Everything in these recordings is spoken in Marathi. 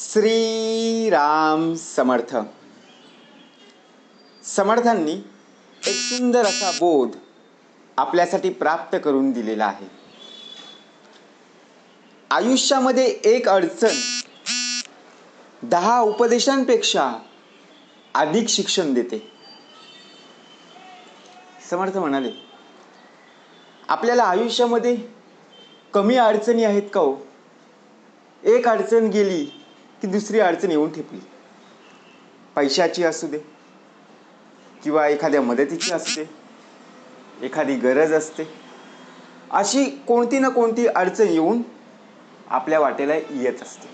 श्रीराम समर्थ. समर्थांनी एक सुंदर असा बोध आपल्यासाठी प्राप्त करून दिलेला आहे. आयुष्यामध्ये एक अडचण दहा उपदेशांपेक्षा अधिक शिक्षण देते. समर्थ म्हणाले आपल्याला आयुष्यामध्ये कमी अडचणी आहेत का हो? एक अडचण गेली की दुसरी अडचण येऊन ठेपली. पैशाची असू दे किंवा एखाद्या मदतीची असू दे एखादी गरज असते अशी कोणती ना कोणती अडचण येऊन आपल्या वाटेला येत असते.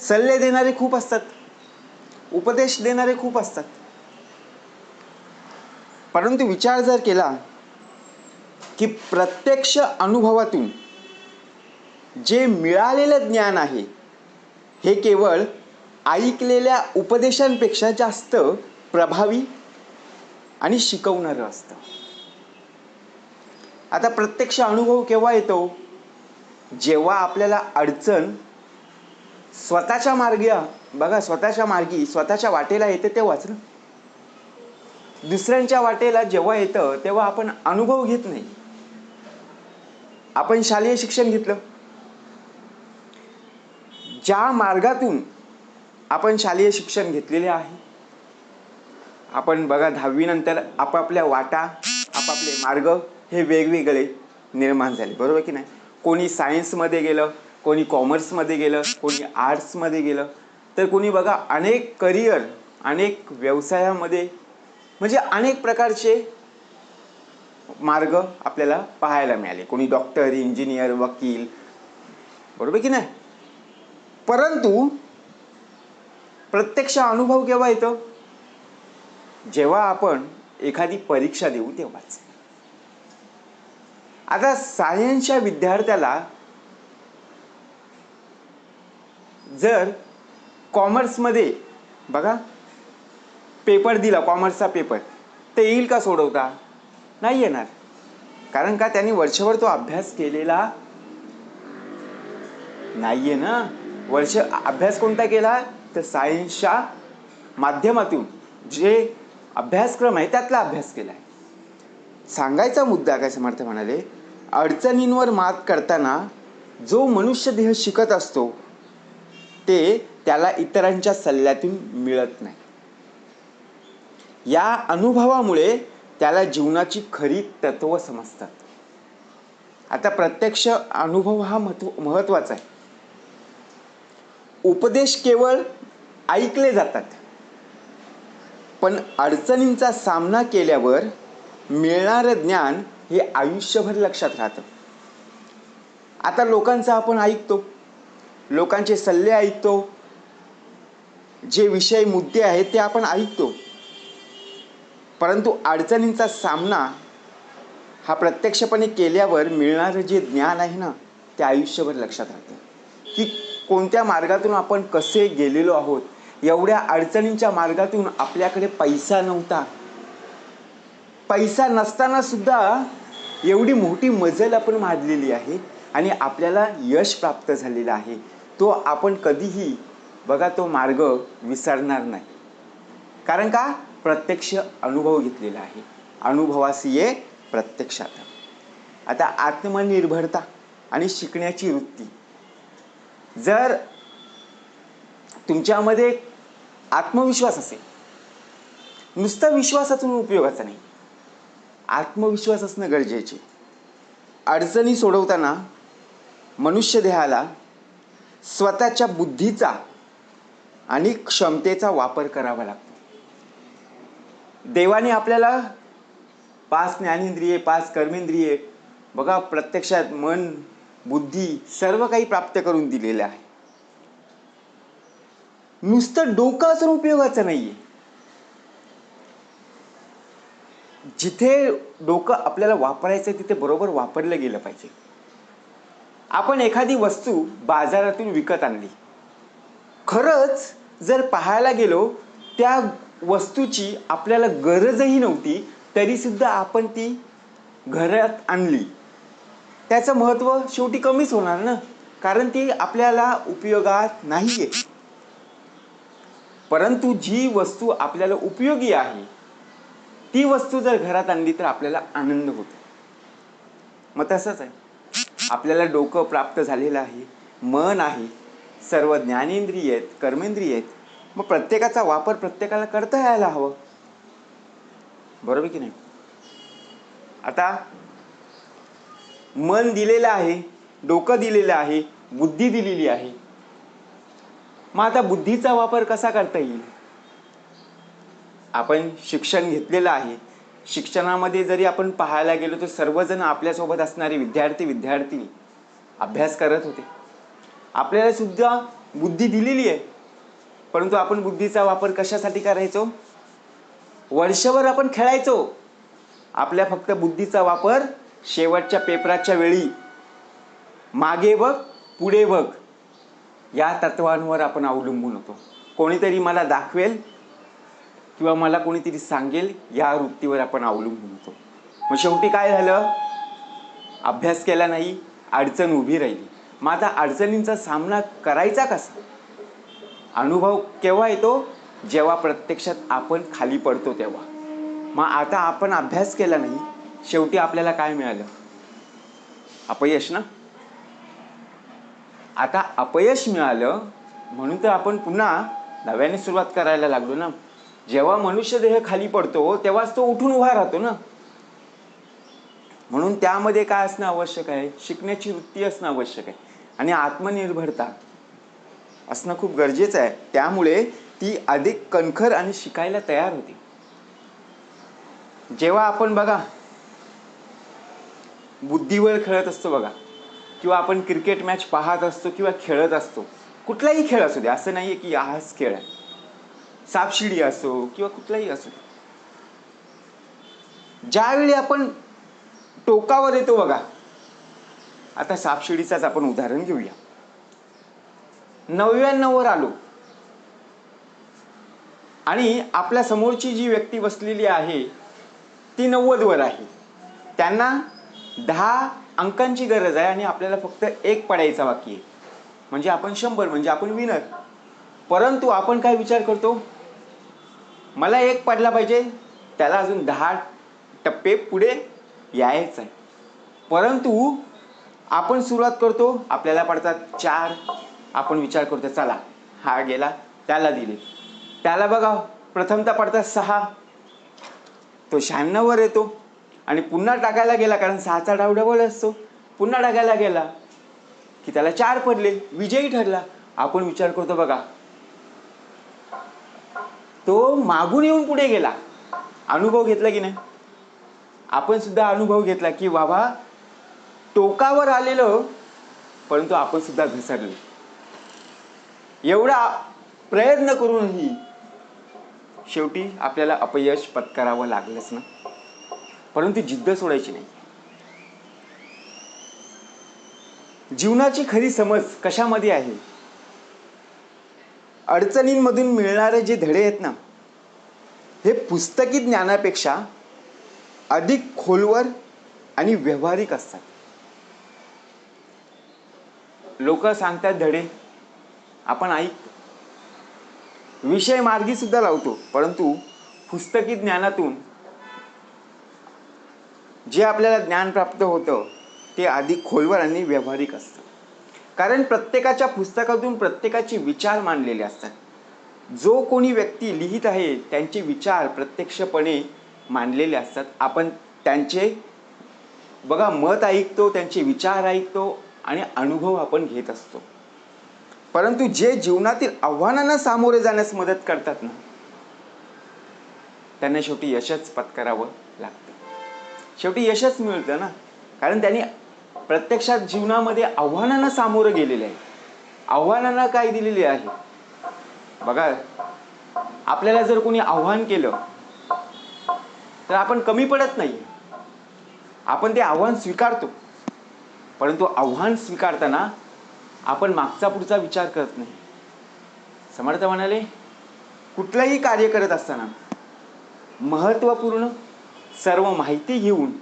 सल्ले देणारे खूप असतात उपदेश देणारे खूप असतात. परंतु विचार जर केला की प्रत्यक्ष अनुभवातून जे मिळालेलं ज्ञान आहे हे केवळ ऐकलेल्या उपदेशांपेक्षा जास्त प्रभावी आणि शिकवणारं असतं. आता प्रत्यक्ष अनुभव केव्हा येतो? जेव्हा आपल्याला अडचण स्वतःच्या मार्गी बघा स्वतःच्या मार्गी स्वतःच्या वाटेला येते तेव्हाच ना. दुसऱ्यांच्या वाटेला जेव्हा येतं तेव्हा आपण अनुभव घेत नाही. आपण शालेय शिक्षण घेतलं. ज्या मार्गातून आपण शालेय शिक्षण घेतलेले आहे आपण बघा दहावीनंतर आपापल्या वाटा आपापले मार्ग हे वेगवेगळे निर्माण झाले. बरोबर की नाही? कोणी सायन्समध्ये गेलं कोणी कॉमर्समध्ये गेलं कोणी आर्ट्समध्ये गेलं तर कोणी बघा अनेक करिअर अनेक व्यवसायामध्ये म्हणजे अनेक प्रकारचे मार्ग आपल्याला पाहायला मिळाले. कोणी डॉक्टर इंजिनियर वकील बरोबर की नाही? परंतु प्रत्यक्ष अनुभव केव्हा येतो? जेव्हा आपण एखादी परीक्षा देऊ तेव्हाच. आता सायन्सच्या विद्यार्थ्याला जर कॉमर्समध्ये बघा पेपर दिला कॉमर्सचा पेपर ते येईल का सोडवता? नाही येणार. कारण का? त्यांनी वर्षभर तो अभ्यास केलेला नाहीये ना? वर्ष अभ्यास कोणता केला? तर सायन्सच्या माध्यमातून जे अभ्यासक्रम आहे त्यातला अभ्यास केला आहे. सांगायचा मुद्दा काय समर्थ म्हणाले? अडचणींवर मात करताना जो मनुष्य देह शिकत असतो ते त्याला इतरांच्या सल्ल्यातून मिळत नाही. या अनुभवामुळे त्याला जीवनाची खरी तत्व समजतात. आता प्रत्यक्ष अनुभव हा महत्त्व महत्त्वाचा आहे. उपदेश केवळ ऐकले जातात. पण अडचणींचा सामना केल्यावर मिळणारं ज्ञान हे आयुष्यभर लक्षात राहतं. आता लोकांचं आपण ऐकतो. लोकांचे सल्ले ऐकतो. जे विषय मुद्दे आहेत ते आपण ऐकतो. परंतु अडचणींचा सामना हा प्रत्यक्षपणे केल्यावर मिळणारं जे ज्ञान आहे ना ते आयुष्यभर लक्षात राहतं. की कोणत्या मार्गातून आपण कसे गेलेलो आहोत? एवढ्या अडचणींच्या मार्गातून आपल्याकडे पैसा नव्हता. पैसा नसताना सुद्धा एवढी मोठी मजल आपण मारलेली आहे आणि आपल्याला यश प्राप्त झालेलं आहे. तो आपण कधीही बघा तो मार्ग विसरणार नाही. कारण का? प्रत्यक्ष अनुभव घेतलेला आहे. अनुभवासी ये प्रत्यक्षात. आता आत्मनिर्भरता आणि शिकण्याची वृत्ती. जर तुमच्यामध्ये आत्मविश्वास असेल नुसता विश्वासातून उपयोगाचा नाही आत्मविश्वास असणं गरजेचे. अडचणी सोडवताना मनुष्य देहाला स्वतःच्या बुद्धीचा आणि क्षमतेचा वापर करावा लागतो. देवाने आपल्याला पाच ज्ञानेंद्रिये पाच कर्मेंद्रिये बघा प्रत्यक्षात मन बुद्धी सर्व काही प्राप्त करून दिलेलं आहे. नुसतं डोकं असून उपयोगाचं नाहीये. जिथे डोकं आपल्याला वापरायचं तिथे बरोबर वापरलं गेलं पाहिजे. आपण एखादी वस्तू बाजारातून विकत आणली. खरंच जर पाहायला गेलो त्या वस्तूची आपल्याला गरजही नव्हती तरीसुद्धा आपण ती घरात आणली. त्याचं महत्त्व शेवटी कमीच होणार ना? कारण ती आपल्याला उपयोगात नाही आहे परंतु जी वस्तू आपल्याला उपयोगी आहे ती वस्तू जर घरात आणली तर आपल्याला आनंद होतो. मग तसंच आहे. आपल्याला डोकं प्राप्त झालेलं आहे मन आहे सर्व ज्ञानेंद्रिय आहेत कर्मेंद्रिय आहेत मग प्रत्येकाचा वापर प्रत्येकाला करता यायला हवं. बरोबर की नाही? आता मन दिलेलं आहे डोकं दिलेलं आहे बुद्धी दिलेली आहे. मग आता बुद्धीचा वापर कसा करता येईल? आपण शिक्षण घेतलेलं आहे. शिक्षणामध्ये जरी आपण पाहायला गेलो तर सर्वजण आपल्यासोबत असणारे विद्यार्थी विद्यार्थिनी अभ्यास करत होते. आपल्याला सुद्धा बुद्धी दिलेली आहे. परंतु आपण बुद्धीचा वापर कशासाठी करायचो? वर्षभर आपण खेळायचो. आपल्या फक्त बुद्धीचा वापर शेवटच्या पेपराच्या वेळी. मागे बघ पुढे बघ. या तत्वांवर आपण अवलंबून होतो. कोणीतरी मला दाखवेल किंवा मला कोणीतरी सांगेल या वृत्तीवर आपण अवलंबून होतो. मग शेवटी काय झालं? अभ्यास केला नाही अडचण उभी राहिली. मग आता अडचणींचा सामना करायचा कसा? अनुभव केव्हा येतो? जेव्हा प्रत्यक्षात आपण खाली पडतो तेव्हा. मग आता आपण अभ्यास केला नाही शेवटी आपल्याला काय मिळालं? अपयश ना? आता अपयश मिळालं म्हणून तर आपण पुन्हा नव्याने सुरुवात करायला लागलो ना. जेव्हा मनुष्य देह खाली पडतो तेव्हाच तो उठून उभा राहतो ना. म्हणून त्यामध्ये काय असणं आवश्यक आहे? शिकण्याची वृत्ती असणं आवश्यक आहे. आणि आत्मनिर्भरता असणं खूप गरजेचं आहे. त्यामुळे ती अधिक कणखर आणि शिकायला तयार होती. जेव्हा आपण बघा बुद्धीवर खेळत असतो बघा. किंवा आपण क्रिकेट मॅच पाहत असतो किंवा खेळत असतो. कुठलाही खेळ असू दे असं नाही आहे की हाच खेळ आहे. सापशिडी असो किंवा कुठलाही असो ज्यावेळी आपण टोकावर येतो बघा आता सापशिडीचाच आपण उदाहरण घेऊया. नव्याण्णववर आलो. आणि आपल्या समोरची जी व्यक्ती बसलेली आहे ती नव्वदवर आहे. त्यांना दहा अंकांची गरज आहे आणि आपल्याला फक्त एक पडायचा बाकी आहे. म्हणजे आपण शंभर म्हणजे आपण विनर परंतु आपण काय विचार करतो? मला एक पडला पाहिजे त्याला अजून दहा टप्पे पुढे यायचं आहे परंतु आपण सुरुवात करतो आपल्याला पडतात चार. आपण विचार करतो चला हा गेला त्याला दिले. त्याला बघा प्रथमतः पडतात सहा. तो शहाण्णववर येतो. आणि पुन्हा टाकायला गेला कारण सहाचा डाव डबल असतो. पुन्हा टाकायला गेला की त्याला चार पडले विजयी ठरला. आपण विचार करतो बघा. तो मागून येऊन पुढे गेला. अनुभव घेतला की नाही? आपण सुद्धा अनुभव घेतला की बाबा टोकावर आलेलो परंतु आपण सुद्धा घसरलो. एवढा प्रयत्न करूनही शेवटी आपल्याला अपयश पत्करावं लागलंच ना. परंतु जिद्द सोडायची नाही. जीवनाची खरी समज कशामध्ये आहे? अडचणींमधून मिळणारे जे धडे आहेत ना हे पुस्तकी ज्ञानापेक्षा अधिक खोलवर आणि व्यवहारिक असतात. लोक सांगतात धडे आपण ऐक विषय मार्गी सुद्धा लावतो परंतु पुस्तकी ज्ञानातून जे आपल्याला ज्ञान प्राप्त होतं ते अधिक खोलवर आणि व्यावहारिक असतं. कारण प्रत्येकाच्या पुस्तकातून प्रत्येकाचे विचार मांडलेले असतात. जो कोणी व्यक्ती लिहित आहे त्यांचे विचार प्रत्यक्षपणे मांडलेले असतात. आपण त्यांचे बघा मत ऐकतो त्यांचे विचार ऐकतो आणि अनुभव आपण घेत असतो. परंतु जे जीवनातील आव्हानांना सामोरे जाण्यास मदत करतात ना त्यांना शेवटी यशच पत्करावं लागतं. शेवटी यशच मिळतं ना? कारण त्यांनी प्रत्यक्षात जीवनामध्ये आव्हानांना सामोरं गेलेले आहे. आव्हानांना काय दिलेले आहे? बघा आपल्याला जर कोणी आव्हान केलं तर आपण कमी पडत नाही. आपण ते आव्हान स्वीकारतो. परंतु आव्हान स्वीकारताना आपण मागचा पुढचा विचार करत नाही. समर्थ म्हणाले कुठलंही कार्य करत असताना महत्त्वपूर्ण सर्व माहिती घेऊन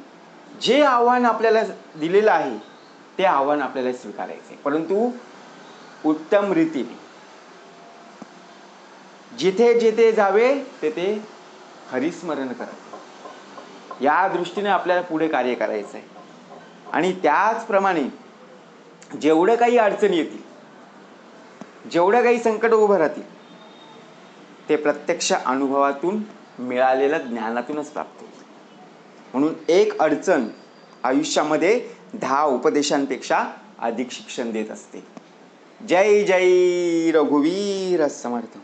जे आव्हान आपल्याला दिलेलं आहे ते आव्हान आपल्याला स्वीकारायचं आहे परंतु उत्तम रीतीने जिथे जिथे जावे तेथे हरिस्मरण करा. या दृष्टीने आपल्याला पुढे कार्य करायचं आहे आणि त्याचप्रमाणे जेवढं काही अडचणी येतील जेवढं काही संकट उभं राहतील ते प्रत्यक्ष अनुभवातून मिळालेल्या ज्ञानातूनच प्राप्त होईल म्हणून एक अडचण आयुष्यामध्ये दहा उपदेशांपेक्षा अधिक शिक्षण देत असते. जय जय रघुवीर समर्थ.